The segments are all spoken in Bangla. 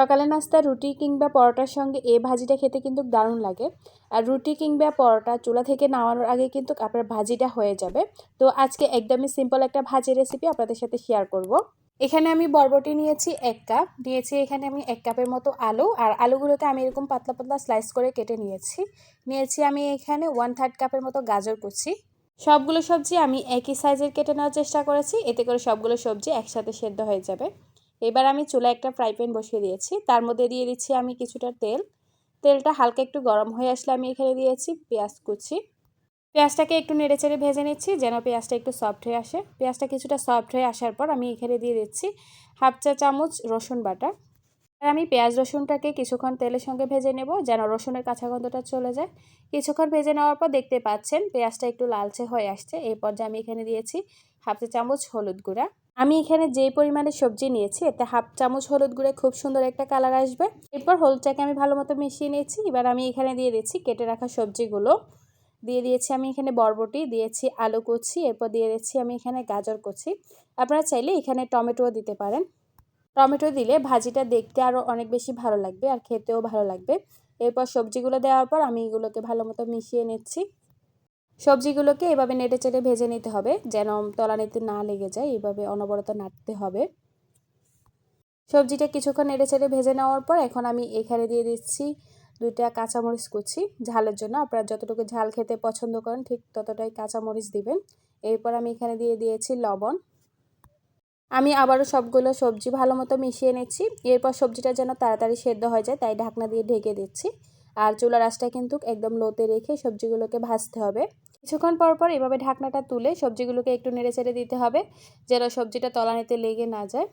সকালে নাস্তা, রুটি কিংবা পরোটার সঙ্গে এই ভাজিটা খেতে কিন্তু দারুণ লাগে। আর রুটি কিংবা পরোটা চুলা থেকে নামানোর আগে কিন্তু আপনার ভাজিটা হয়ে যাবে। তো আজকে একদমই সিম্পল একটা ভাজি রেসিপি আপনাদের সাথে শেয়ার করব। এখানে আমি বরবটি নিয়েছি এক কাপ নিয়েছি এখানে আমি এক কাপের মতো আলু। আর আলুগুলোকে আমি এরকম পাতলা পাতলা স্লাইস করে কেটে নিয়েছি। নিয়েছি আমি এখানে ওয়ান থার্ড কাপের মতো গাজর কুচি। সবগুলো সবজি আমি একই সাইজের কেটে নেওয়ার চেষ্টা করেছি। এতে করে সবগুলো সবজি একসাথে সেদ্ধ হয়ে যাবে। এবার আমি চুলা একটা ফ্রাই প্যান বসিয়ে দিয়েছি। তার মধ্যে দিয়ে দিচ্ছি আমি কিছুটা তেল। তেলটা হালকা একটু গরম হয়ে আসলে আমি এখানে দিয়েছি পেঁয়াজ কুচি। পেঁয়াজটাকে একটু নেড়ে চেড়ে ভেজে নিচ্ছি যেন পেঁয়াজটা একটু সফট হয়ে আসে। পেঁয়াজটা কিছুটা সফট হয়ে আসার পর আমি এখানে দিয়ে দিচ্ছি হাফ চা চামচ রসুন বাটা। আর আমি পেঁয়াজ রসুনটাকে কিছুক্ষণ তেলের সঙ্গে ভেজে নেব যেন রসুনের কাঁচা গন্ধটা চলে যায়। কিছুক্ষণ ভেজে নেওয়ার পর দেখতে পাচ্ছেন পেঁয়াজটা একটু লালচে হয়ে আসছে। এই পর্যায়ে আমি এখানে দিয়েছি হাফ চা চামচ হলুদ গুঁড়া। আমি এখানে যে পরিমাণে সবজি নিয়েছি, এতে হাফ চামচ হলুদ গুঁড়ে, খুব সুন্দর একটা কালার আসবে। এরপর হলুদটাকে আমি ভালো মতো মিশিয়ে নিয়েছি। এবার আমি এখানে দিয়ে দিচ্ছি কেটে রাখা সবজিগুলো। দিয়ে দিয়েছি আমি এখানে বরবটি, দিয়েছি আলু কুচি, এরপর দিয়ে দিচ্ছি আমি এখানে গাজর কুচি। আপনারা চাইলে এখানে টমেটোও দিতে পারেন। টমেটো দিলে ভাজিটা দেখতে আরও অনেক বেশি ভালো লাগবে আর খেতেও ভালো লাগবে। এরপর সবজিগুলো দেওয়ার পর আমি এগুলোকে ভালো মতো মিশিয়ে নিচ্ছি। সবজিগুলোকে এভাবে নেড়ে চেড়ে ভেজে নিতে হবে, যেন তলানিতে না লেগে যায়। এভাবে অনবরত নাড়তে হবে। সবজিটা কিছুক্ষণ নেড়ে চেড়ে ভেজে নেওয়ার পর এখন আমি এখানে দিয়ে দিচ্ছি দুইটা কাঁচামরিচ কুচি। ঝালের জন্য আপনারা যতটুকু ঝাল খেতে পছন্দ করেন ঠিক ততটাই কাঁচামরিচ দিবেন। এরপর আমি এখানে দিয়ে দিয়েছি লবণ। আমি আবারও সবগুলো সবজি ভালো মতো মিশিয়ে নিচ্ছি। এরপর সবজিটা যেন তাড়াতাড়ি সেদ্ধ হয়ে যায় তাই ঢাকনা দিয়ে ঢেকে দিচ্ছি। আর চুলার আঁচটা কিন্তু একদম লোতে রেখে সবজিগুলোকে ভাজতে হবে। কিছুক্ষণ পর পর এভাবে ঢাকনাটা তুলে সবজিগুলোকে একটু নেড়ে চেড়ে দিতে হবে, যেন সবজিটা তলানিতে লেগে না যায়।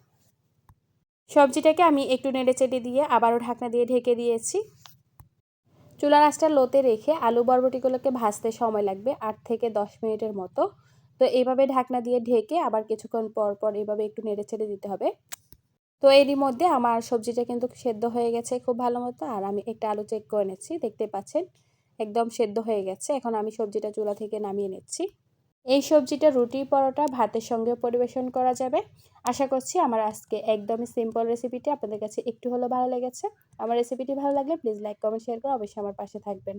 সবজিটাকে আমি একটু নেড়ে চেড়ে দিয়ে আবারও ঢাকনা দিয়ে ঢেকে দিয়েছি। চুলার আঁচটা লোতে রেখে আলু বরবটিগুলোকে ভাজতে সময় লাগবে আট থেকে দশ মিনিটের মতো। তো এইভাবে ঢাকনা দিয়ে ঢেকে আবার কিছুক্ষণ পর পর এইভাবে একটু নেড়ে ছেড়ে দিতে হবে। তো এরই মধ্যে আমার সবজিটা কিন্তু সেদ্ধ হয়ে গেছে খুব ভালো মতো, আর আমি একটা আলু চেক করে নিচ্ছি, দেখতে পাচ্ছেন? একদম সেদ্ধ হয়ে গেছে। এখন আমি সবজিটা চুলা থেকে নামিয়ে নিচ্ছি। এই সবজিটা রুটি, পরোটা, ভাতের সঙ্গে পরিবেশন করা যাবে। আশা করছি আমার আজকে একদমই সিম্পল রেসিপিটি আপনাদের কাছে একটু হলেও ভালো লেগেছে। আমার রেসিপিটি ভালো লাগলে প্লিজ লাইক কমেন্ট শেয়ার করে অবশ্যই আমার পাশে থাকবেন।